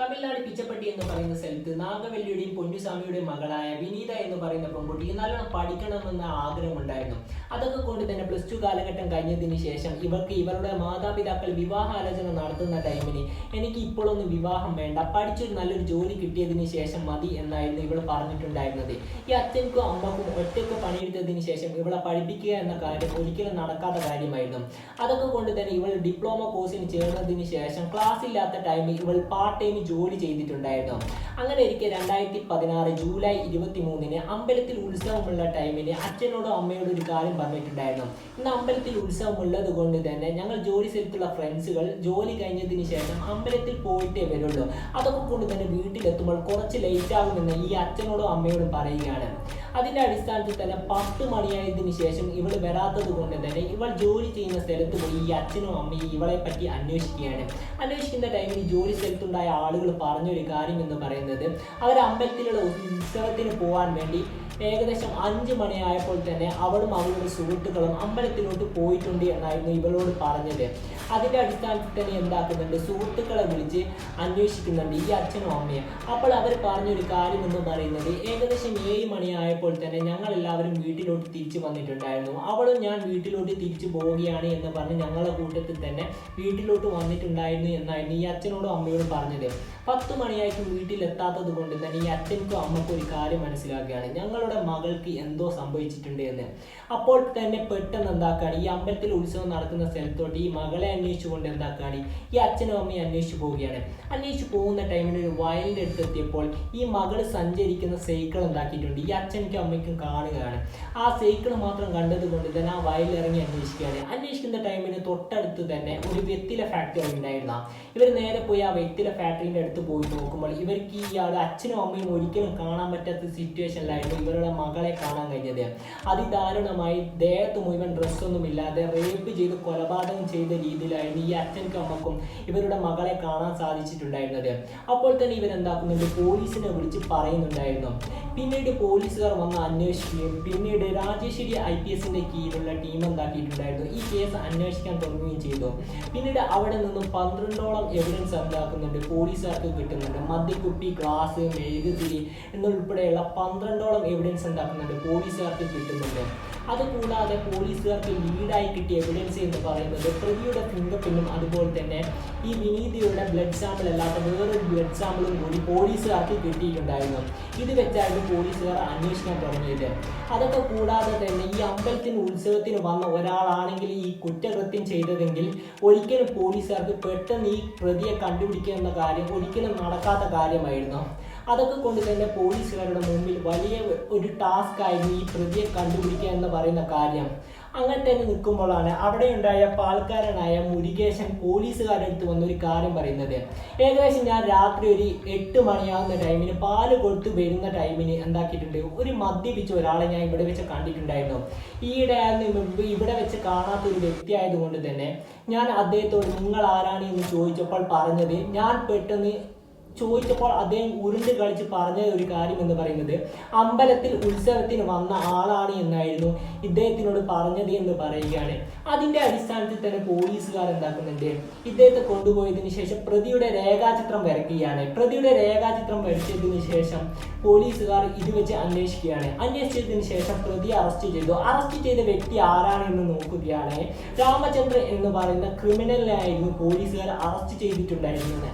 തമിഴ്നാട് പിച്ചപ്പട്ടി എന്ന് പറയുന്ന സ്ഥലത്ത് നാഗവല്ലിയുടെയും പൊന്നുസ്വാമിയുടെയും മകളായ വിനീത എന്ന് പറയുന്ന പെൺകുട്ടി നല്ലോണം പഠിക്കണമെന്ന ആഗ്രഹമുണ്ടായിരുന്നു. അതൊക്കെ കൊണ്ട് തന്നെ പ്ലസ് ടു കാലഘട്ടം കഴിഞ്ഞതിന് ശേഷം ഇവർക്ക് ഇവരുടെ മാതാപിതാക്കൾ വിവാഹാലോചന നടത്തുന്ന ടൈമിന് എനിക്ക് ഇപ്പോഴൊന്നും വിവാഹം വേണ്ട പഠിച്ചൊരു നല്ലൊരു ജോലി കിട്ടിയതിന് ശേഷം മതി എന്നായിരുന്നു ഇവൾ പറഞ്ഞിട്ടുണ്ടായിരുന്നത്. ഈ അച്ഛനും അമ്മക്കും ഒറ്റയ്ക്ക് പണിയെടുത്തതിന് ശേഷം ഇവളെ പഠിപ്പിക്കുക എന്ന കാര്യം ഒരിക്കലും നടക്കാത്ത കാര്യമായിരുന്നു. അതൊക്കെ കൊണ്ട് തന്നെ ഇവൾ ഡിപ്ലോമ കോഴ്സിന് ചേർന്നതിന് ശേഷം ക്ലാസ് ഇല്ലാത്ത ടൈമിൽ ഇവൾ പാർട്ട് ടൈം ജോലി ചെയ്തിട്ടുണ്ടായിരുന്നു. അങ്ങനെ ഇരിക്കെ രണ്ടായിരത്തി പതിനാറ് ജൂലൈ ഇരുപത്തി മൂന്നിന് അമ്പലത്തിൽ ഉത്സവമുള്ള ടൈമിൽ അച്ഛനോടും അമ്മയോടും ഒരു കാര്യം പറഞ്ഞിട്ടുണ്ടായിരുന്നു. ഇന്ന് അമ്പലത്തിൽ ഉത്സവം ഉള്ളത് കൊണ്ട് തന്നെ ഞങ്ങൾ ജോലി സ്ഥലത്തുള്ള ഫ്രണ്ട്സുകൾ ജോലി കഴിഞ്ഞതിന് ശേഷം അമ്പലത്തിൽ പോയിട്ടേ വരുള്ളൂ. അതൊക്കെ കൊണ്ട് തന്നെ വീട്ടിലെത്തുമ്പോൾ കുറച്ച് ലേറ്റ് ആകുമെന്ന് ഈ അച്ഛനോടും അമ്മയോടും പറയുകയാണ്. അതിന്റെ അടിസ്ഥാനത്തിൽ തന്നെ പത്ത് മണിയായതിനു ശേഷം ഇവൾ വരാത്തത് കൊണ്ട് തന്നെ ഇവൾ ജോലി ചെയ്യുന്ന സ്ഥലത്ത് പോയി ഈ അച്ഛനും അമ്മയും ഇവളെ പറ്റി അന്വേഷിക്കുകയാണ്. അന്വേഷിക്കുന്ന ടൈമിൽ ജോലി സ്ഥലത്തുണ്ടായ ആളുകൾ പറഞ്ഞൊരു കാര്യം എന്ന് പറയുന്നത് അവർ അമ്പലത്തിലുള്ള ഉത്സവത്തിന് പോകാൻ വേണ്ടി ഏകദേശം അഞ്ച് മണിയായപ്പോൾ തന്നെ അവളും അവളുടെ സുഹൃത്തുക്കളും അമ്പലത്തിലോട്ട് പോയിട്ടുണ്ട് എന്നായിരുന്നു ഇവളോട് പറഞ്ഞത്. അതിന്റെ അടിസ്ഥാനത്തിൽ തന്നെ എന്താക്കുന്നുണ്ട്? സുഹൃത്തുക്കളെ വിളിച്ച് അന്വേഷിക്കുന്നുണ്ട് ഈ അച്ഛനും അമ്മയും. അപ്പോൾ അവർ പറഞ്ഞൊരു കാര്യം എന്ന് പറയുന്നത് ഏകദേശം ഏഴ് മണിയായപ്പോൾ തന്നെ ഞങ്ങൾ എല്ലാവരും വീട്ടിലോട്ട് തിരിച്ചു വന്നിട്ടുണ്ടായിരുന്നു. അവളും ഞാൻ വീട്ടിലോട്ട് തിരിച്ചു പോവുകയാണ് എന്ന് പറഞ്ഞ് ഞങ്ങളുടെ കൂട്ടത്തിൽ തന്നെ വീട്ടിലോട്ട് വന്നിട്ടുണ്ടായിരുന്നു എന്നായിരുന്നു ഈ അച്ഛനോടും അമ്മയോടും പറഞ്ഞത്. പത്ത് മണിയായിട്ടും വീട്ടിലെത്താത്തത് കൊണ്ട് തന്നെ ഈ അച്ഛനും അമ്മക്കും ഒരു കാര്യം മനസ്സിലാക്കുകയാണ്. ഞങ്ങളുടെ മകൾക്ക് എന്തോ സംഭവിച്ചിട്ടുണ്ട് എന്ന്. അപ്പോൾ തന്നെ പെട്ടെന്ന് എന്താക്കാണ്? ഈ അമ്പലത്തിൽ ഉത്സവം നടക്കുന്ന സ്ഥലത്തോട്ട് ഈ മകളെ അന്വേഷിച്ചുകൊണ്ട് എന്താക്കാണ്? ഈ അച്ഛനും അമ്മയും അന്വേഷിച്ചു പോവുകയാണ്. അന്വേഷിച്ചു പോകുന്ന ടൈമിൽ ഒരു വയലിന്റെ അടുത്തെത്തിയപ്പോൾ ഈ മകൾ സഞ്ചരിക്കുന്ന സൈക്കിൾ എന്താക്കിയിട്ടുണ്ട്? ഈ അച്ഛനും അമ്മയ്ക്കും കാണുകയാണ്. ആ സൈക്കിൾ മാത്രം കണ്ടത് കൊണ്ട് തന്നെ ആ വയലിൽ ഇറങ്ങി അന്വേഷിക്കുകയാണ്. അന്വേഷിക്കുന്ന ടൈമിന് തൊട്ടടുത്ത് തന്നെ ഒരു വെത്തില ഫാക്ടറി ഉണ്ടായിരുന്ന. ഇവർ നേരെ പോയി ആ വെത്തില ഫാക്ടറിന്റെ അടുത്ത് പോയി നോക്കുമ്പോൾ ഇവർക്ക് ഈ അച്ഛനും അമ്മയും ഒരിക്കലും കാണാൻ പറ്റാത്ത സിറ്റുവേഷനിലായിരുന്നു ഇവരുടെ മകളെ കാണാൻ കഴിഞ്ഞത്. അതിദാരുണമായി ദേഹത്ത് മുഴുവൻ ഡ്രസ്സൊന്നും ഇല്ലാതെ റേപ്പ് ചെയ്ത് കൊലപാതകം ചെയ്ത രീതിയിലായിരുന്നു ഈ അച്ഛനും അമ്മക്കും ഇവരുടെ മകളെ കാണാൻ സാധിച്ചിട്ടുണ്ടായിരുന്നത്. അപ്പോൾ തന്നെ ഇവരെന്താക്കുന്നുണ്ട് പോലീസിനെ വിളിച്ച് പറയുന്നുണ്ടായിരുന്നു. പിന്നീട് പോലീസുകാർ വന്ന് അന്വേഷിക്കുകയും പിന്നീട് രാജേശ്വരി ഐ പി എസിന്റെ കീഴിലുള്ള ടീം എന്താക്കിയിട്ടുണ്ടായിരുന്നു? ഈ കേസ് അന്വേഷിക്കാൻ തുടങ്ങുകയും ചെയ്തു. പിന്നീട് അവിടെ നിന്നും പന്ത്രണ്ടോളം എവിഡൻസ് എന്താക്കുന്നുണ്ട് പോലീസുകാർക്ക് കിട്ടുന്നുണ്ട്. മദ്യക്കുപ്പി ഗ്ലാസ് മെഴുകുതിരി എന്നുൾപ്പെടെയുള്ള പന്ത്രണ്ടോളം എവിഡൻസ് എന്താക്കുന്നുണ്ട് പോലീസുകാർക്ക് കിട്ടുന്നുണ്ട്. അതുകൂടാതെ പോലീസുകാർക്ക് ലീഡായി കിട്ടിയ എവിഡൻസ് എന്ന് പറയുന്നത് പ്രതിയുടെ ഫിംഗർ പ്രിന്റും അതുപോലെ തന്നെ ഈ വിനീതിയുടെ ബ്ലഡ് സാമ്പിൾ അല്ലാത്ത വേറൊരു ബ്ലഡ് സാമ്പിളും കൂടി പോലീസുകാർക്ക് കിട്ടിയിട്ടുണ്ടായിരുന്നു. ഇത് വെച്ചായിരുന്നു പോലീസുകാർ അന്വേഷിക്കാൻ തുടങ്ങിയത്. അതൊക്കെ കൂടാതെ തന്നെ ഈ അമ്പലത്തിന് ഉത്സവത്തിന് വന്ന ഒരാളാണെങ്കിൽ ഈ കുറ്റകൃത്യം ചെയ്തതെങ്കിൽ ഒരിക്കലും പോലീസുകാർക്ക് പെട്ടെന്ന് ഈ പ്രതിയെ കണ്ടുപിടിക്കുക എന്ന കാര്യം ഒരിക്കലും നടക്കാത്ത കാര്യമായിരുന്നു. അതൊക്കെ കൊണ്ട് തന്നെ പോലീസുകാരുടെ മുമ്പിൽ വലിയ ഒരു ടാസ്ക് ആയിരുന്നു ഈ പ്രതിയെ കണ്ടുപിടിക്കുക എന്ന് പറയുന്ന കാര്യം. അങ്ങനെ തന്നെ നിൽക്കുമ്പോഴാണ് അവിടെ ഉണ്ടായ പാൽക്കാരനായ മുരുകേശൻ പോലീസുകാരുടെ അടുത്ത് വന്ന ഒരു കാര്യം പറയുന്നത്. ഏകദേശം ഞാൻ രാത്രി ഒരു എട്ട് മണിയാവുന്ന ടൈമിന് പാൽ കൊടുത്ത് വരുന്ന ടൈമിന് എന്താക്കിയിട്ടുണ്ട്? ഒരു മദ്യപിച്ച ഒരാളെ ഞാൻ ഇവിടെ വെച്ച് കണ്ടിട്ടുണ്ടായിരുന്നു. ഈയിടെ ഇവിടെ വെച്ച് കാണാത്ത ഒരു വ്യക്തി ആയതുകൊണ്ട് തന്നെ ഞാൻ അദ്ദേഹത്തോട് നിങ്ങൾ ആരാണ്? എന്ന് ചോദിച്ചപ്പോൾ പറഞ്ഞത് ഞാൻ പെട്ടെന്ന് ചോദിച്ചപ്പോൾ അദ്ദേഹം ഉരുണ്ട് കളിച്ച് പറഞ്ഞ ഒരു കാര്യം എന്ന് പറയുന്നത് അമ്പലത്തിൽ ഉത്സവത്തിന് വന്ന ആളാണ് എന്നായിരുന്നു ഇദ്ദേഹത്തിനോട് പറഞ്ഞത് എന്ന് പറയുകയാണ്. അതിന്റെ അടിസ്ഥാനത്തിൽ തന്നെ പോലീസുകാർ എന്താക്കുന്നുണ്ട് ഇദ്ദേഹത്തെ കൊണ്ടുപോയതിനു ശേഷം പ്രതിയുടെ രേഖാചിത്രം വരയ്ക്കുകയാണ്. പ്രതിയുടെ രേഖാചിത്രം വരച്ചതിന് ശേഷം പോലീസുകാർ ഇത് വെച്ച് അന്വേഷിക്കുകയാണ്. അന്വേഷിച്ചതിന് ശേഷം പ്രതി അറസ്റ്റ് ചെയ്തു. അറസ്റ്റ് ചെയ്ത വ്യക്തി ആരാണ് എന്ന് നോക്കുകയാണ്. രാമചന്ദ്രൻ എന്ന് പറയുന്ന ക്രിമിനലിനായിരുന്നു പോലീസുകാർ അറസ്റ്റ് ചെയ്തിട്ടുണ്ടായിരുന്നത്.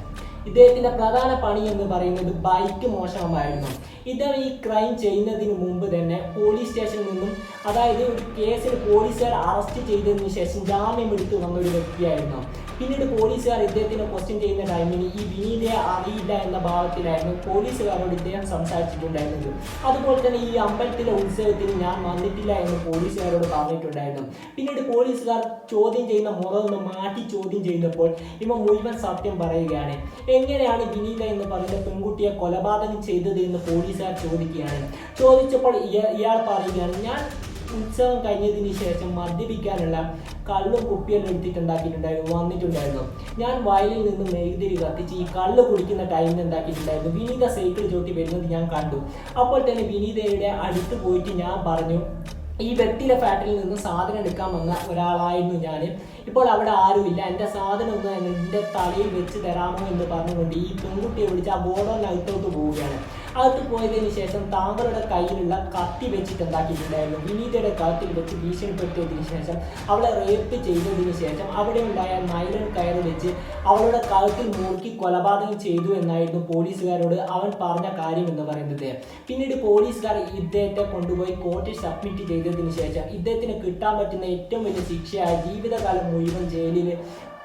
ഇദ്ദേഹത്തിന്റെ പ്രധാന പണി എന്ന് പറയുന്നത് ബൈക്ക് മോഷണമായിരുന്നു. ഇദ്ദേഹം ഈ ക്രൈം ചെയ്യുന്നതിന് മുമ്പ് തന്നെ പോലീസ് സ്റ്റേഷനിൽ നിന്നും അതായത് ഒരു കേസിൽ പോലീസുകാർ അറസ്റ്റ് ചെയ്തതിനു ശേഷം ജാമ്യം എടുത്തു വന്ന ഒരു വ്യക്തിയായിരുന്നു. പിന്നീട് പോലീസുകാർ ഇദ്ദേഹത്തിനെ ക്വസ്റ്റ്യൻ ചെയ്യുന്ന ടൈമിന് ഈ വിനീതയെ അറിയില്ല എന്ന ഭാവത്തിലായിരുന്നു പോലീസുകാരോട് ഇദ്ദേഹം സംസാരിച്ചിട്ടുണ്ടായിരുന്നത്. അതുപോലെ തന്നെ ഈ അമ്പലത്തിലെ ഉത്സവത്തിന് ഞാൻ വന്നിട്ടില്ല എന്ന് പോലീസുകാരോട് പറഞ്ഞിട്ടുണ്ടായിരുന്നു. പിന്നീട് പോലീസുകാർ ചോദ്യം ചെയ്യുന്ന മുറ ഒന്ന് മാറ്റി ചോദ്യം ചെയ്യുന്നപ്പോൾ ഇവ മുഴുവൻ സത്യം പറയുകയാണ്. എങ്ങനെയാണ് വിനീത എന്ന് പറയുന്ന പെൺകുട്ടിയെ കൊലപാതകം ചെയ്തത്? എന്ന് പോലീസുകാർ ചോദിക്കുകയാണ്. ചോദിച്ചപ്പോൾ ഇയാൾ പറയുകയാണ് ഞാൻ ഉത്സവം കഴിഞ്ഞതിന് ശേഷം മദ്യപിക്കാനുള്ള കള്ളും കുപ്പിയെല്ലാം എടുത്തിട്ടുണ്ടാക്കിയിട്ടുണ്ടായിരുന്നു വന്നിട്ടുണ്ടായിരുന്നു. ഞാൻ വയലിൽ നിന്ന് മെഴുതിരി കത്തിച്ച് ഈ കള്ള് കുടിക്കുന്ന ടൈമിൽ എന്താക്കിയിട്ടുണ്ടായിരുന്നു? വിനീത സൈക്കിൾ ചോട്ടി വരുന്നത് ഞാൻ കണ്ടു. അപ്പോൾ തന്നെ വിനീതയുടെ അടുത്ത് പോയിട്ട് ഞാൻ പറഞ്ഞു ഈ വ്യക്തിയുടെ ഫാക്ടറിയിൽ നിന്ന് സാധനം എടുക്കാൻ വന്ന ഒരാളായിരുന്നു ഞാൻ ഇപ്പോൾ അവിടെ ആരുമില്ല. എന്റെ സാധനം ഒന്ന് എന്റെ തലയിൽ വെച്ച് തരാമോ എന്ന് പറഞ്ഞുകൊണ്ട് ഈ പെൺകുട്ടിയെ വിളിച്ച് ആ ബോർഡറിനകത്തോട്ട് പോവുകയാണ്. അകത്ത് പോയതിന് ശേഷം താങ്കളുടെ കയ്യിലുള്ള കത്തി വെച്ചിട്ട് എന്താക്കിയിട്ടുണ്ടായിരുന്നു? വിനീതയുടെ കഴുത്തിൽ വെച്ച് ഭീഷണിപ്പെടുത്തിയതിന് ശേഷം അവളെ റേപ്പ് ചെയ്തതിന് ശേഷം അവിടെ ഉണ്ടായ നൈലൺ കയർ വെച്ച് അവളുടെ കഴുത്തിൽ മുറുക്കി കൊലപാതകം ചെയ്തു എന്നായിരുന്നു പോലീസുകാരോട് അവൻ പറഞ്ഞ കാര്യം എന്ന് പറയുന്നത്. പിന്നീട് പോലീസുകാർ ഇദ്ദേഹത്തെ കൊണ്ടുപോയി കോർട്ടിൽ സബ്മിറ്റ് ചെയ്തതിന് ശേഷം ഇദ്ദേഹത്തിന് കിട്ടാൻ പറ്റുന്ന ഏറ്റവും വലിയ ശിക്ഷയായ ജീവിതകാലം മുഴുവൻ ജയിലിൽ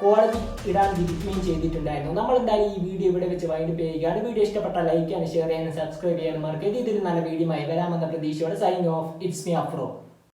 കോടതി ഇടാൻ വിധിക്കുകയും ചെയ്തിട്ടുണ്ടായിരുന്നു. നമ്മൾ എന്തായാലും ഈ വീഡിയോ ഇവിടെ വെച്ച് വൈൻഡപ്പ് ചെയ്യുകയാണ്. വീഡിയോ ഇഷ്ടപ്പെട്ട ലൈക്ക് ചെയ്യാനും ഷെയർ ചെയ്യാനും സബ്സ്ക്രൈബ് ചെയ്യാനും മറക്കരുത്. ഇതൊരു നല്ല വീഡിയോ ആയി വരാമെന്ന പ്രതീക്ഷയോടെ sign off it's me Afro